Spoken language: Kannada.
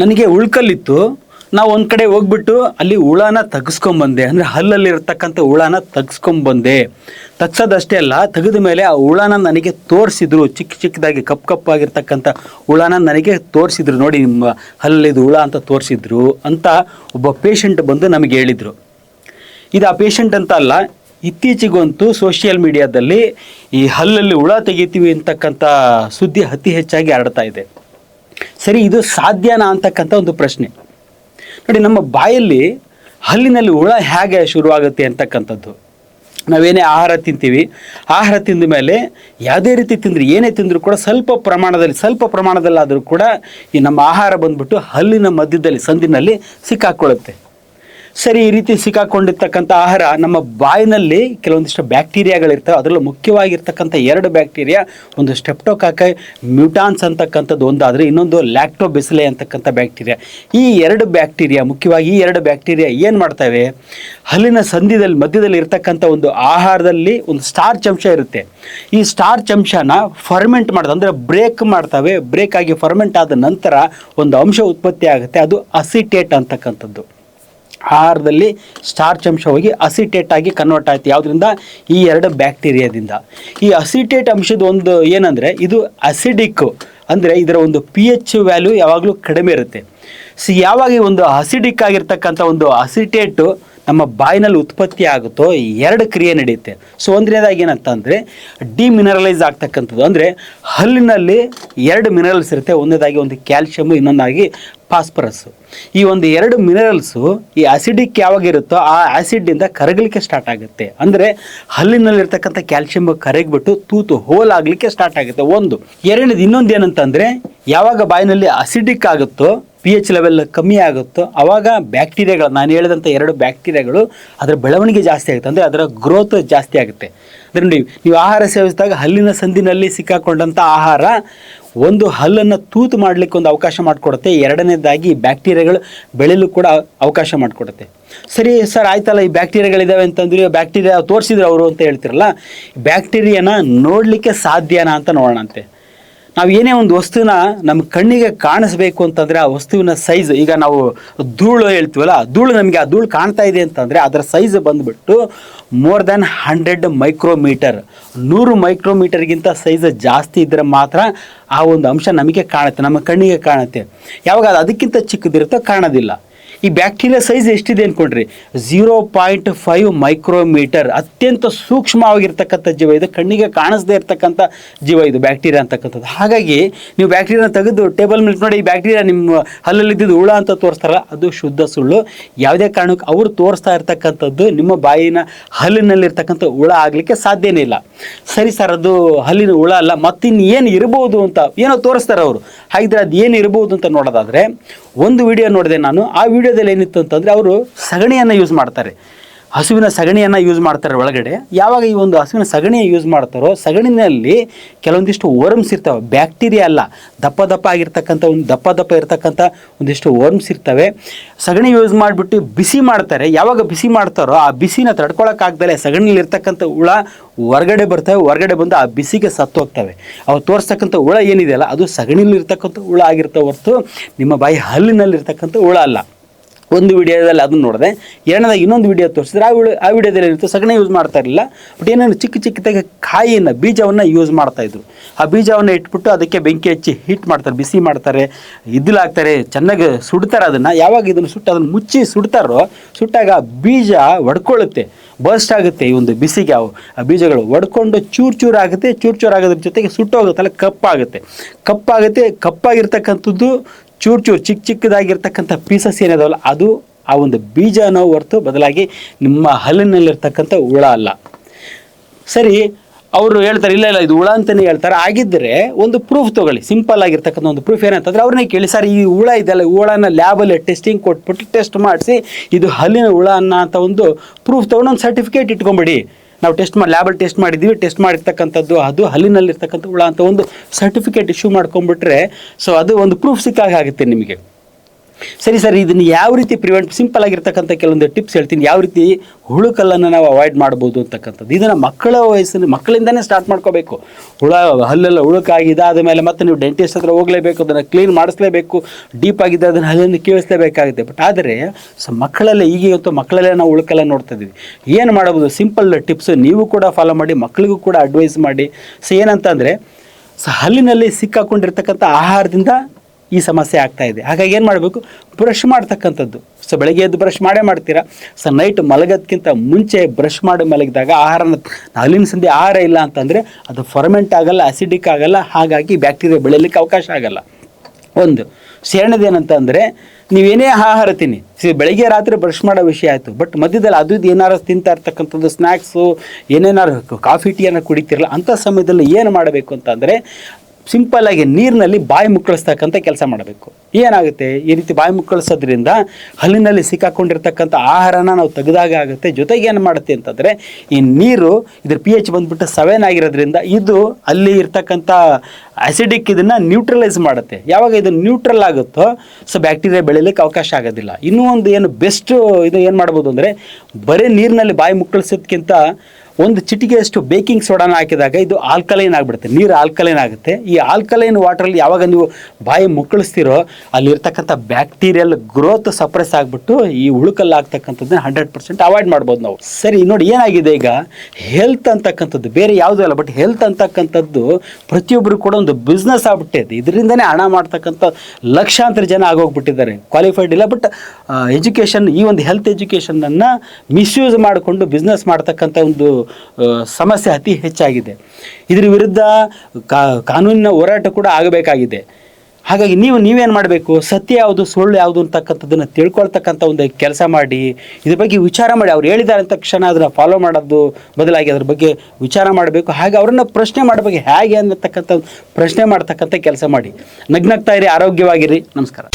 ನನಗೆ ಉಳ್ಕಲ್ಲಿತ್ತು. ನಾವು ಒಂದು ಕಡೆ ಹೋಗ್ಬಿಟ್ಟು ಅಲ್ಲಿ ಹುಳನ ತೆಗೆಸ್ಕೊಂಬಂದೆ. ಅಂದರೆ ಹಲ್ಲಲ್ಲಿರ್ತಕ್ಕಂಥ ಹುಳನ ತೆಗೆಸ್ಕೊಂಬಂದೆ. ತಗ್ಸೋದಷ್ಟೇ ಅಲ್ಲ, ತೆಗೆದ ಮೇಲೆ ಆ ಹುಳನ ನನಗೆ ತೋರಿಸಿದ್ರು. ಚಿಕ್ಕ ಚಿಕ್ಕದಾಗಿ ಕಪ್ಪು ಕಪ್ಪಾಗಿರ್ತಕ್ಕಂಥ ಹುಳನ ನನಗೆ ತೋರಿಸಿದ್ರು. ನೋಡಿ, ನಿಮ್ಮ ಹಲ್ಲಿದು ಹುಳ ಅಂತ ತೋರಿಸಿದ್ರು ಅಂತ ಒಬ್ಬ ಪೇಷಂಟ್ ಬಂದು ನಮಗೆ ಹೇಳಿದರು. ಇದು ಆ ಪೇಷಂಟ್ ಅಂತ ಅಲ್ಲ, ಇತ್ತೀಚೆಗಂತೂ ಸೋಷಿಯಲ್ ಮೀಡಿಯಾದಲ್ಲಿ ಈ ಹಲ್ಲಲ್ಲಿ ಹುಳ ತೆಗಿತೀವಿ ಅಂತಕ್ಕಂಥ ಸುದ್ದಿ ಅತಿ ಹೆಚ್ಚಾಗಿ ಹರಡ್ತಾ ಇದೆ. ಸರಿ, ಇದು ಸಾಧ್ಯನಾ ಅಂತಕ್ಕಂಥ ಒಂದು ಪ್ರಶ್ನೆ. ನೋಡಿ, ನಮ್ಮ ಬಾಯಲ್ಲಿ ಹಲ್ಲಿನಲ್ಲಿ ಹುಳ ಹೇಗೆ ಶುರುವಾಗುತ್ತೆ ಅಂತಕ್ಕಂಥದ್ದು. ನಾವೇನೇ ಆಹಾರ ತಿಂತೀವಿ, ಆಹಾರ ತಿಂದ ಮೇಲೆ ಯಾವುದೇ ರೀತಿ ತಿಂದರೆ, ಏನೇ ತಿಂದರೂ ಕೂಡ ಸ್ವಲ್ಪ ಪ್ರಮಾಣದಲ್ಲಿ, ಸ್ವಲ್ಪ ಪ್ರಮಾಣದಲ್ಲಾದರೂ ಕೂಡ ಈ ನಮ್ಮ ಆಹಾರ ಬಂದ್ಬಿಟ್ಟು ಹಲ್ಲಿನ ಮಧ್ಯದಲ್ಲಿ, ಸಂದಿನಲ್ಲಿ ಸಿಕ್ಕಾಕೊಳ್ಳುತ್ತೆ. ಸರಿ, ಈ ರೀತಿ ಸಿಕ್ಕಾಕೊಂಡಿರ್ತಕ್ಕಂಥ ಆಹಾರ ನಮ್ಮ ಬಾಯಿನಲ್ಲಿ ಕೆಲವೊಂದಿಷ್ಟು ಬ್ಯಾಕ್ಟೀರಿಯಾಗಳಿರ್ತವೆ. ಅದರಲ್ಲೂ ಮುಖ್ಯವಾಗಿರ್ತಕ್ಕಂಥ ಎರಡು ಬ್ಯಾಕ್ಟೀರಿಯಾ, ಒಂದು ಸ್ಟೆಪ್ಟೋಕಾಕೈ ಮ್ಯೂಟಾನ್ಸ್ ಅಂತಕ್ಕಂಥದ್ದು ಒಂದಾದರೆ ಇನ್ನೊಂದು ಲ್ಯಾಕ್ಟೋಬೆಸಿಲೆ ಅಂತಕ್ಕಂಥ ಬ್ಯಾಕ್ಟೀರಿಯಾ. ಈ ಎರಡು ಬ್ಯಾಕ್ಟೀರಿಯಾ, ಮುಖ್ಯವಾಗಿ ಈ ಎರಡು ಬ್ಯಾಕ್ಟೀರಿಯಾ ಏನು ಮಾಡ್ತವೆ? ಹಲ್ಲಿನ ಸಂಧಿದಲ್ಲಿ, ಮಧ್ಯದಲ್ಲಿ ಇರ್ತಕ್ಕಂಥ ಒಂದು ಆಹಾರದಲ್ಲಿ ಒಂದು ಸ್ಟಾರ್ಚ್ ಅಂಶ ಇರುತ್ತೆ. ಈ ಸ್ಟಾರ್ಚ್ ಅಂಶನ ಫರ್ಮೆಂಟ್ ಮಾಡೋದು ಅಂದರೆ ಬ್ರೇಕ್ ಮಾಡ್ತವೆ. ಬ್ರೇಕ್ ಆಗಿ ಫರ್ಮೆಂಟ್ ಆದ ನಂತರ ಒಂದು ಅಂಶ ಉತ್ಪತ್ತಿ ಆಗುತ್ತೆ. ಅದು ಅಸಿಟೇಟ್ ಅಂತಕ್ಕಂಥದ್ದು. ಆಹಾರದಲ್ಲಿ ಸ್ಟಾರ್ಚ್ ಅಂಶ ಹೋಗಿ ಅಸಿಟೇಟ್ ಆಗಿ ಕನ್ವರ್ಟ್ ಆಯ್ತು. ಯಾವುದರಿಂದ? ಈ ಎರಡು ಬ್ಯಾಕ್ಟೀರಿಯಾದಿಂದ ಈ ಅಸಿಟೇಟ್ ಅಂಶದ ಒಂದು ಏನಂದರೆ, ಇದು ಅಸಿಡಿಕ್ ಅಂದರೆ ಇದರ ಒಂದು ಪಿ ಎಚ್ ವ್ಯಾಲ್ಯೂ ಯಾವಾಗಲೂ ಕಡಿಮೆ ಇರುತ್ತೆ. ಸೊ, ಯಾವಾಗ ಒಂದು ಅಸಿಡಿಕ್ ಆಗಿರ್ತಕ್ಕಂಥ ಒಂದು ಅಸಿಟೇಟು ನಮ್ಮ ಬಾಯಿನಲ್ಲಿ ಉತ್ಪತ್ತಿ ಆಗುತ್ತೋ ಎರಡು ಕ್ರಿಯೆ ನಡೆಯುತ್ತೆ. ಸೊ ಒಂದನೇದಾಗಿ ಏನಂತಂದರೆ ಡಿಮಿನರಲೈಸ್ ಆಗ್ತಕ್ಕಂಥದ್ದು. ಅಂದರೆ ಹಲ್ಲಿನಲ್ಲಿ ಎರಡು ಮಿನರಲ್ಸ್ ಇರುತ್ತೆ. ಒಂದನೇದಾಗಿ ಒಂದು ಕ್ಯಾಲ್ಶಿಯಮ್ ಇನ್ನೊಂದಾಗಿ ಫಾಸ್ಫರಸ್ಸು ಈ ಒಂದು ಎರಡು ಮಿನರಲ್ಸು ಈ ಅಸಿಡಿಕ್ ಯಾವಾಗ ಇರುತ್ತೋ ಆ ಆ್ಯಸಿಡ್ಡಿಂದ ಕರಗಲಿಕ್ಕೆ ಸ್ಟಾರ್ಟ್ ಆಗುತ್ತೆ. ಅಂದರೆ ಹಲ್ಲಿನಲ್ಲಿರ್ತಕ್ಕಂಥ ಕ್ಯಾಲ್ಶಿಯಮ್ ಕರಗಿಬಿಟ್ಟು ತೂತು ಹೋಲ್ ಆಗಲಿಕ್ಕೆ ಸ್ಟಾರ್ಟ್ ಆಗುತ್ತೆ. ಒಂದು. ಎರಡನೇದು ಇನ್ನೊಂದು ಏನಂತಂದರೆ ಯಾವಾಗ ಬಾಯಿನಲ್ಲಿ ಅಸಿಡಿಕ್ ಆಗುತ್ತೋ ಪಿ ಎಚ್ ಲೆವೆಲ್ ಕಮ್ಮಿ ಆಗುತ್ತೋ ಆವಾಗ ಬ್ಯಾಕ್ಟೀರಿಯಾಗಳು ನಾನು ಹೇಳಿದಂಥ ಎರಡು ಬ್ಯಾಕ್ಟೀರಿಯಾಗಳು ಅದರ ಬೆಳವಣಿಗೆ ಜಾಸ್ತಿ ಆಗುತ್ತೆ. ಅಂದರೆ ಅದರ ಗ್ರೋತ್ ಜಾಸ್ತಿ ಆಗುತ್ತೆ. ಅಂದರೆ ನೀವು ನೀವು ಆಹಾರ ಸೇವಿಸಿದಾಗ ಹಲ್ಲಿನ ಸಂದಿನಲ್ಲಿ ಸಿಕ್ಕಾಕೊಂಡಂಥ ಆಹಾರ ಒಂದು ಹಲ್ಲನ್ನು ತೂತು ಮಾಡಲಿಕ್ಕೆ ಒಂದು ಅವಕಾಶ ಮಾಡಿಕೊಡುತ್ತೆ. ಎರಡನೇದಾಗಿ ಬ್ಯಾಕ್ಟೀರಿಯಾಗಳು ಬೆಳೆಯಲು ಕೂಡ ಅವಕಾಶ ಮಾಡಿಕೊಡುತ್ತೆ. ಸರಿ, ಸರ್, ಆಯ್ತಲ್ಲ, ಈ ಬ್ಯಾಕ್ಟೀರಿಯಾಗಳಿದ್ದಾವೆ ಅಂತಂದ್ರೆ ಬ್ಯಾಕ್ಟೀರಿಯಾ ತೋರಿಸಿದ್ರು ಅವರು ಅಂತ ಹೇಳ್ತಿರಲ್ಲ ಬ್ಯಾಕ್ಟೀರಿಯಾನ ನೋಡಲಿಕ್ಕೆ ಸಾಧ್ಯನಾ ಅಂತ ನೋಡೋಣಂತೆ. ನಾವು ಏನೇ ಒಂದು ವಸ್ತುನ ನಮ್ಮ ಕಣ್ಣಿಗೆ ಕಾಣಿಸ್ಬೇಕು ಅಂತಂದರೆ ಆ ವಸ್ತುವಿನ ಸೈಜ್ ಈಗ ನಾವು ಧೂಳು ಹೇಳ್ತೀವಲ್ಲ ಧೂಳು ನಮಗೆ ಆ ಧೂಳು ಕಾಣ್ತಾ ಇದೆ ಅಂತಂದರೆ ಅದರ ಸೈಜ್ ಬಂದುಬಿಟ್ಟು ಮೋರ್ ದ್ಯಾನ್ ಹಂಡ್ರೆಡ್ ಮೈಕ್ರೋಮೀಟರ್ ನೂರು ಮೈಕ್ರೋಮೀಟರ್ಗಿಂತ ಸೈಜ್ ಜಾಸ್ತಿ ಇದ್ದರೆ ಮಾತ್ರ ಆ ಒಂದು ಅಂಶ ನಮಗೆ ಕಾಣುತ್ತೆ, ನಮ್ಮ ಕಣ್ಣಿಗೆ ಕಾಣುತ್ತೆ. ಯಾವಾಗ ಅದು ಅದಕ್ಕಿಂತ ಚಿಕ್ಕದಿರುತ್ತೋ ಕಾಣೋದಿಲ್ಲ. ಈ ಬ್ಯಾಕ್ಟೀರಿಯಾ ಸೈಜ್ ಎಷ್ಟಿದೆ ಅನ್ಕೊಂಡ್ರಿ? ಝೀರೋ ಪಾಯಿಂಟ್ ಫೈವ್ ಮೈಕ್ರೋಮೀಟರ್ ಅತ್ಯಂತ ಸೂಕ್ಷ್ಮವಾಗಿರ್ತಕ್ಕಂಥ ಜೀವ ಇದು. ಕಣ್ಣಿಗೆ ಕಾಣಿಸದೇ ಇರತಕ್ಕಂಥ ಜೀವ ಇದು, ಬ್ಯಾಕ್ಟೀರಿಯಾ ಅಂತಕ್ಕಂಥದ್ದು. ಹಾಗಾಗಿ ನೀವು ಬ್ಯಾಕ್ಟೀರಿಯಾನ ತೆಗೆದು ಟೇಬಲ್ ಮೇಲೆ ನೋಡಿ, ಈ ಬ್ಯಾಕ್ಟೀರಿಯಾ ನಿಮ್ಮ ಹಲ್ಲಲ್ಲಿ ಇದ್ದಿದ್ದು ಹುಳ ಅಂತ ತೋರಿಸ್ತಾರಲ್ಲ, ಅದು ಶುದ್ಧ ಸುಳ್ಳು. ಯಾವುದೇ ಕಾರಣಕ್ಕೂ ಅವರು ತೋರಿಸ್ತಾ ಇರ್ತಕ್ಕಂಥದ್ದು ನಿಮ್ಮ ಬಾಯಿನ ಹಲ್ಲಿನಲ್ಲಿರ್ತಕ್ಕಂಥ ಹುಳ ಆಗಲಿಕ್ಕೆ ಸಾಧ್ಯನೇ ಇಲ್ಲ. ಸರಿ ಸರ್, ಅದು ಹಲ್ಲಿನ ಹುಳ ಅಲ್ಲ ಮತ್ತಿನ್ನು ಏನು ಇರ್ಬೋದು ಅಂತ ಏನೋ ತೋರಿಸ್ತಾರೆ ಅವರು. ಹಾಗಿದ್ರೆ ಅದು ಏನು ಇರ್ಬೋದು ಅಂತ ನೋಡೋದಾದರೆ, ಒಂದು ವಿಡಿಯೋ ನೋಡಿದೆ ನಾನು. ಆ ವಿಡಿಯೋದಲ್ಲಿ ಏನಿತ್ತು ಅಂತಂದರೆ ಅವರು ಸಗಣಿಯನ್ನು ಯೂಸ್ ಮಾಡ್ತಾರೆ. ಹಸುವಿನ ಸಗಣಿಯನ್ನು ಯೂಸ್ ಮಾಡ್ತಾರೆ ಒಳಗಡೆ. ಯಾವಾಗ ಈ ಒಂದು ಹಸುವಿನ ಸಗಣಿ ಯೂಸ್ ಮಾಡ್ತಾರೋ, ಸಗಣಿನಲ್ಲಿ ಕೆಲವೊಂದಿಷ್ಟು ವರ್ಮ್ಸ್ ಇರ್ತವೆ. ಬ್ಯಾಕ್ಟೀರಿಯಾ ಅಲ್ಲ, ದಪ್ಪ ದಪ್ಪ ಆಗಿರ್ತಕ್ಕಂಥ ಒಂದು ದಪ್ಪ ದಪ್ಪ ಇರತಕ್ಕಂಥ ಒಂದಿಷ್ಟು ವರ್ಮ್ಸ್ ಇರ್ತವೆ. ಸಗಣಿ ಯೂಸ್ ಮಾಡಿಬಿಟ್ಟು ಬಿಸಿ ಮಾಡ್ತಾರೆ. ಯಾವಾಗ ಬಿಸಿ ಮಾಡ್ತಾರೋ, ಆ ಬಿಸಿನ ತಡ್ಕೊಳಕ್ಕಾಗ್ದಲೆ ಸಗಣಿಲಿ ಇರ್ತಕ್ಕಂಥ ಹುಳ ಹೊರಗಡೆ ಬರ್ತವೆ. ಹೊರಗಡೆ ಬಂದು ಆ ಬಿಸಿಗೆ ಸತ್ತು ಹೋಗ್ತವೆ. ಅವು ತೋರಿಸ್ತಕ್ಕಂಥ ಹುಳ ಏನಿದೆಯಲ್ಲ, ಅದು ಸಗಣಿಲಿ ಇರ್ತಕ್ಕಂಥ ಹುಳ ಆಗಿರ್ತವೆ ಹೊರತು, ನಿಮ್ಮ ಬಾಯಿ ಹಲ್ಲಿನಲ್ಲಿರ್ತಕ್ಕಂಥ ಹುಳ ಅಲ್ಲ. ಒಂದು ವಿಡಿಯೋದಲ್ಲಿ ಅದನ್ನು ನೋಡಿದೆ. ಎರಡನೇದಾಗಿ ಇನ್ನೊಂದು ವಿಡಿಯೋ ತೋರಿಸಿದ್ರೆ ಆ ವಿಡಿಯೋ ಆ ವಿಡಿಯೋದಲ್ಲಿ ಏನಿತ್ತು ಸಗಣಿ ಯೂಸ್ ಮಾಡ್ತಾ ಇರಲಿಲ್ಲ ಬಟ್ ಏನೇನು ಚಿಕ್ಕ ಚಿಕ್ಕದಾಗಿ ಕಾಯಿಯನ್ನು ಬೀಜವನ್ನು ಯೂಸ್ ಮಾಡ್ತಾಯಿದ್ರು ಆ ಬೀಜವನ್ನು ಇಟ್ಬಿಟ್ಟು ಅದಕ್ಕೆ ಬೆಂಕಿ ಹಚ್ಚಿ ಹೀಟ್ ಮಾಡ್ತಾರೆ, ಬಿಸಿ ಮಾಡ್ತಾರೆ ಇದಿಲಾಗ್ತಾರೆ ಚೆನ್ನಾಗಿ ಸುಡ್ತಾರೆ ಅದನ್ನು. ಯಾವಾಗ ಇದನ್ನು ಸುಟ್ಟು ಅದನ್ನು ಮುಚ್ಚಿ ಸುಡ್ತಾರೋ, ಸುಟ್ಟಾಗ ಆ ಬೀಜ ಒಡ್ಕೊಳ್ಳುತ್ತೆ ಬರ್ಸ್ಟ್ ಆಗುತ್ತೆ ಈ ಒಂದು ಬಿಸಿಗೆ. ಅವು ಆ ಬೀಜಗಳು ಒಡ್ಕೊಂಡು ಚೂರು ಚೂರು ಆಗುತ್ತೆ, ಚೂರು ಚೂರು ಆಗೋದ್ರ ಜೊತೆಗೆ ಸುಟ್ಟೋಗುತ್ತಲ್ಲ, ಕಪ್ಪಾಗುತ್ತೆ. ಕಪ್ಪಾಗುತ್ತೆ, ಕಪ್ಪಾಗಿರ್ತಕ್ಕಂಥದ್ದು ಚೂರು ಚೂರು ಚಿಕ್ಕ ಚಿಕ್ಕದಾಗಿರ್ತಕ್ಕಂಥ ಪೀಸಸ್ ಏನಿದಾವಲ್ಲ, ಅದು ಆ ಒಂದು ಬೀಜನೋ ಹೊರತು ಬದಲಾಗಿ ನಿಮ್ಮ ಹಲ್ಲಿನಲ್ಲಿರ್ತಕ್ಕಂಥ ಹುಳ ಅಲ್ಲ. ಸರಿ, ಅವರು ಹೇಳ್ತಾರೆ, ಇಲ್ಲ ಇಲ್ಲ, ಇದು ಹುಳ ಅಂತಲೇ ಹೇಳ್ತಾರೆ. ಆಗಿದ್ದರೆ ಒಂದು ಪ್ರೂಫ್ ತೊಗೊಳ್ಳಿ. ಸಿಂಪಲ್ ಆಗಿರ್ತಕ್ಕಂಥ ಒಂದು ಪ್ರೂಫ್ ಏನಂತಂದ್ರೆ ಅವ್ರನ್ನೇ ಕೇಳಿ, ಸರ್, ಈ ಹುಳ ಇದೆಲ್ಲ ಹುಳನ ಲ್ಯಾಬಲ್ಲಿ ಟೆಸ್ಟಿಂಗ್ ಕೊಟ್ಬಿಟ್ಟು ಟೆಸ್ಟ್ ಮಾಡಿಸಿ, ಇದು ಹಲ್ಲಿನ ಹುಳ ಅನ್ನೋ ಅಂತ ಒಂದು ಪ್ರೂಫ್ ತೊಗೊಂಡು ಒಂದು ಸರ್ಟಿಫಿಕೇಟ್ ಇಟ್ಕೊಂಬಿಡಿ. ನಾವು ಟೆಸ್ಟ್ ಮಾಡಿ ಲ್ಯಾಬಲ್ಲಿ ಟೆಸ್ಟ್ ಮಾಡಿದ್ದೀವಿ ಟೆಸ್ಟ್ ಮಾಡಿರ್ತಕ್ಕಂಥದ್ದು ಅದು ಹಲ್ಲಿನಲ್ಲಿರ್ತಕ್ಕಂಥ ಹುಳ ಅಂತ ಒಂದು ಸರ್ಟಿಫಿಕೇಟ್ ಇಶ್ಯೂ ಮಾಡ್ಕೊಂಡ್ಬಿಟ್ರೆ ಸೊ ಅದು ಒಂದು ಪ್ರೂಫ್ ಸಿಕ್ಕಾಗ ಆಗುತ್ತೆ ನಿಮಗೆ. ಸರಿ ಸರ್, ಇದನ್ನು ಯಾವ ರೀತಿ ಪ್ರಿವೆಂಟ್ ಸಿಂಪಲ್ ಆಗಿರ್ತಕ್ಕಂಥ ಕೆಲವೊಂದು ಟಿಪ್ಸ್ ಹೇಳ್ತೀನಿ. ಯಾವ ರೀತಿ ಹುಳುಕಲ್ಲನ್ನು ನಾವು ಅವಾಯ್ಡ್ ಮಾಡ್ಬೋದು ಅಂತಕ್ಕಂಥದ್ದು. ಇದನ್ನು ಮಕ್ಕಳ ವಯಸ್ಸಿನ, ಮಕ್ಕಳಿಂದನೇ ಸ್ಟಾರ್ಟ್ ಮಾಡ್ಕೋಬೇಕು. ಹುಳ, ಹಲ್ಲೆಲ್ಲ ಹುಳುಕಾಗಿದೆ ಇದಾದ ಮೇಲೆ ಮತ್ತೆ ನೀವು ಡೆಂಟಿಸ್ಟ್ ಹತ್ರ ಹೋಗಲೇಬೇಕು, ಅದನ್ನು ಕ್ಲೀನ್ ಮಾಡಿಸ್ಲೇಬೇಕು ಡೀಪ್ ಆಗಿದೆ, ಅದನ್ನು ಹಲ್ಲನ್ನು ಕೇಳಿಸ್ಲೇಬೇಕಾಗುತ್ತೆ. ಬಟ್ ಆದರೆ, ಸೊ ಮಕ್ಕಳಲ್ಲೇ, ಈಗ ಇವತ್ತು ಮಕ್ಕಳಲ್ಲೇ ನಾವು ಹುಳುಕಲ್ಲ ನೋಡ್ತಾ ಇದ್ದೀವಿ. ಏನು ಮಾಡಬಹುದು? ಸಿಂಪಲ್ ಟಿಪ್ಸ್ ನೀವು ಕೂಡ ಫಾಲೋ ಮಾಡಿ, ಮಕ್ಕಳಿಗೂ ಕೂಡ ಅಡ್ವೈಸ್ ಮಾಡಿ. ಸೊ ಏನಂತಂದರೆ ಸೊ ಹಲ್ಲಿನಲ್ಲಿ ಸಿಕ್ಕಾಕೊಂಡಿರ್ತಕ್ಕಂಥ ಆಹಾರದಿಂದ ಈ ಸಮಸ್ಯೆ ಆಗ್ತಾ ಇದೆ. ಹಾಗಾಗಿ ಏನು ಮಾಡಬೇಕು? ಬ್ರಷ್ ಮಾಡ್ತಕ್ಕಂಥದ್ದು. ಸೊ ಬೆಳಗ್ಗೆ ಎದ್ದು ಬ್ರಷ್ ಮಾಡೇ ಮಾಡ್ತೀರಾ? ಸೊ ನೈಟ್ ಮಲಗೋದಕ್ಕಿಂತ ಮುಂಚೆ ಬ್ರಷ್ ಮಾಡಿ ಮಲಗಿದಾಗ ಆಹಾರನ ಹಲ್ಲಿನ ಸಂಧಿ ಆಹಾರ ಇಲ್ಲ ಅಂತಂದರೆ ಅದು ಫರ್ಮೆಂಟ್ ಆಗಲ್ಲ ಅಸಿಡಿಕ್ ಆಗಲ್ಲ, ಹಾಗಾಗಿ ಬ್ಯಾಕ್ಟೀರಿಯಾ ಬೆಳೆಯಲಿಕ್ಕೆ ಅವಕಾಶ ಆಗಲ್ಲ. ಒಂದು ಸೇರಣದೇನಂತ ಅಂದರೆ ನೀವೇನೇ ಆಹಾರ ತಿನ್ನಿ. ಬೆಳಗ್ಗೆ ರಾತ್ರಿ ಬ್ರಷ್ ಮಾಡೋ ವಿಷಯ ಆಯಿತು. ಬಟ್ ಮಧ್ಯದಲ್ಲಿ ಅದು ಇದು ಏನಾರು ತಿಂತಾ ಇರ್ತಕ್ಕಂಥದ್ದು ಸ್ನ್ಯಾಕ್ಸು ಏನೇನಾರು ಕಾಫಿ ಟೀಯನ್ನು ಕುಡಿತಿರಲ್ಲ, ಅಂಥ ಸಮಯದಲ್ಲಿ ಏನು ಮಾಡಬೇಕು ಅಂತಂದರೆ ಸಿಂಪಲ್ಲಾಗಿ ನೀರಿನಲ್ಲಿ ಬಾಯಿ ಮುಕ್ಕಳಿಸ್ತಕ್ಕಂಥ ಕೆಲಸ ಮಾಡಬೇಕು. ಏನಾಗುತ್ತೆ? ಈ ರೀತಿ ಬಾಯಿ ಮುಕ್ಕಳಿಸೋದ್ರಿಂದ ಹಲ್ಲಿನಲ್ಲಿ ಸಿಕ್ಕಾಕೊಂಡಿರ್ತಕ್ಕಂಥ ಆಹಾರನ ನಾವು ತೆಗೆದಾಗ ಆಗುತ್ತೆ. ಜೊತೆಗೆ ಏನು ಮಾಡುತ್ತೆ ಅಂತಂದರೆ, ಈ ನೀರು ಇದ್ರ ಪಿ ಎಚ್ ಬಂದುಬಿಟ್ಟು ಸವೆನ್ ಆಗಿರೋದ್ರಿಂದ ಇದು ಅಲ್ಲಿ ಇರ್ತಕ್ಕಂಥ ಆಸಿಡಿಕ್ ಇದನ್ನು ನ್ಯೂಟ್ರಲೈಸ್ ಮಾಡುತ್ತೆ. ಯಾವಾಗ ಇದು ನ್ಯೂಟ್ರಲ್ ಆಗುತ್ತೋ, ಸೊ ಬ್ಯಾಕ್ಟೀರಿಯಾ ಬೆಳೀಲಿಕ್ಕೆ ಅವಕಾಶ ಆಗೋದಿಲ್ಲ. ಇನ್ನೂ ಒಂದು ಏನು ಬೆಸ್ಟ್ ಇದು ಏನು ಮಾಡ್ಬೋದು ಅಂದರೆ, ಬರೀ ನೀರಿನಲ್ಲಿ ಬಾಯಿ ಮುಕ್ಕಳಿಸೋದ್ಕಿಂತ ಒಂದು ಚಿಟಿಕೆಯಷ್ಟು ಬೇಕಿಂಗ್ ಸೋಡಾನ ಹಾಕಿದಾಗ ಇದು ಆಲ್ಕಲೈನ್ ಆಗಿಬಿಡುತ್ತೆ. ನೀರು ಆಲ್ಕಲೈನ್ ಆಗುತ್ತೆ. ಈ ಆಲ್ಕಲೈನ್ ವಾಟ್ರಲ್ಲಿ ಯಾವಾಗ ನೀವು ಬಾಯಿ ಮುಕ್ಕಳಿಸ್ತಿರೋ ಅಲ್ಲಿರ್ತಕ್ಕಂಥ ಬ್ಯಾಕ್ಟೀರಿಯಲ್ ಗ್ರೋತ್ ಸಪ್ರೆಸ್ ಆಗಿಬಿಟ್ಟು ಈ ಉಳುಕಲ್ಲಿ ಆಗ್ತಕ್ಕಂಥದ್ದನ್ನ ಹಂಡ್ರೆಡ್ ಪರ್ಸೆಂಟ್ ಅವಾಯ್ಡ್ ಮಾಡ್ಬೋದು ನಾವು. ಸರಿ, ನೋಡಿ ಏನಾಗಿದೆ ಈಗ? ಹೆಲ್ತ್ ಅಂತಕ್ಕಂಥದ್ದು, ಬೇರೆ ಯಾವುದೂ ಅಲ್ಲ, ಬಟ್ ಹೆಲ್ತ್ ಅಂತಕ್ಕಂಥದ್ದು ಪ್ರತಿಯೊಬ್ಬರು ಕೂಡ ಒಂದು ಬಿಸ್ನೆಸ್ ಆಗ್ಬಿಟ್ಟಿದೆ ಇದರಿಂದನೇ ಹಣ ಮಾಡ್ತಕ್ಕಂಥ ಲಕ್ಷಾಂತರ ಜನ ಆಗೋಗ್ಬಿಟ್ಟಿದ್ದಾರೆ. ಕ್ವಾಲಿಫೈಡ್ ಇಲ್ಲ, ಬಟ್ ಎಜುಕೇಷನ್, ಈ ಒಂದು ಹೆಲ್ತ್ ಎಜುಕೇಷನನ್ನು ಮಿಸ್ಯೂಸ್ ಮಾಡಿಕೊಂಡು ಬಿಸ್ನೆಸ್ ಮಾಡ್ತಕ್ಕಂಥ ಒಂದು ಸಮಸ್ಯೆ ಅತಿ ಹೆಚ್ಚಾಗಿದೆ. ಇದರ ವಿರುದ್ಧ ಕಾನೂನಿನ ಹೋರಾಟ ಕೂಡ ಆಗಬೇಕಾಗಿದೆ. ಹಾಗಾಗಿ ನೀವು, ನೀವೇನು ಮಾಡಬೇಕು? ಸತ್ಯ ಯಾವುದು, ಸುಳ್ಳು ಯಾವುದು ಅಂತಕ್ಕಂಥದ್ದನ್ನು ತಿಳ್ಕೊಳ್ತಕ್ಕಂಥ ಒಂದು ಕೆಲಸ ಮಾಡಿ, ಇದ್ರ ಬಗ್ಗೆ ವಿಚಾರ ಮಾಡಿ. ಅವ್ರು ಹೇಳಿದ್ದಾರೆ ಅಂತ ಕ್ಷಣ ಅದನ್ನು ಫಾಲೋ ಮಾಡೋದು ಬದಲಾಗಿ ಅದ್ರ ಬಗ್ಗೆ ವಿಚಾರ ಮಾಡಬೇಕು. ಹಾಗೆ ಅವರನ್ನು ಪ್ರಶ್ನೆ ಮಾಡಬೇಕು ಹೇಗೆ ಅನ್ನತಕ್ಕಂಥ ಪ್ರಶ್ನೆ ಮಾಡ್ತಕ್ಕಂಥ ಕೆಲಸ ಮಾಡಿ. ನಗ್ನಗ್ತಾ ಇರಿ, ಆರೋಗ್ಯವಾಗಿರಿ. ನಮಸ್ಕಾರ.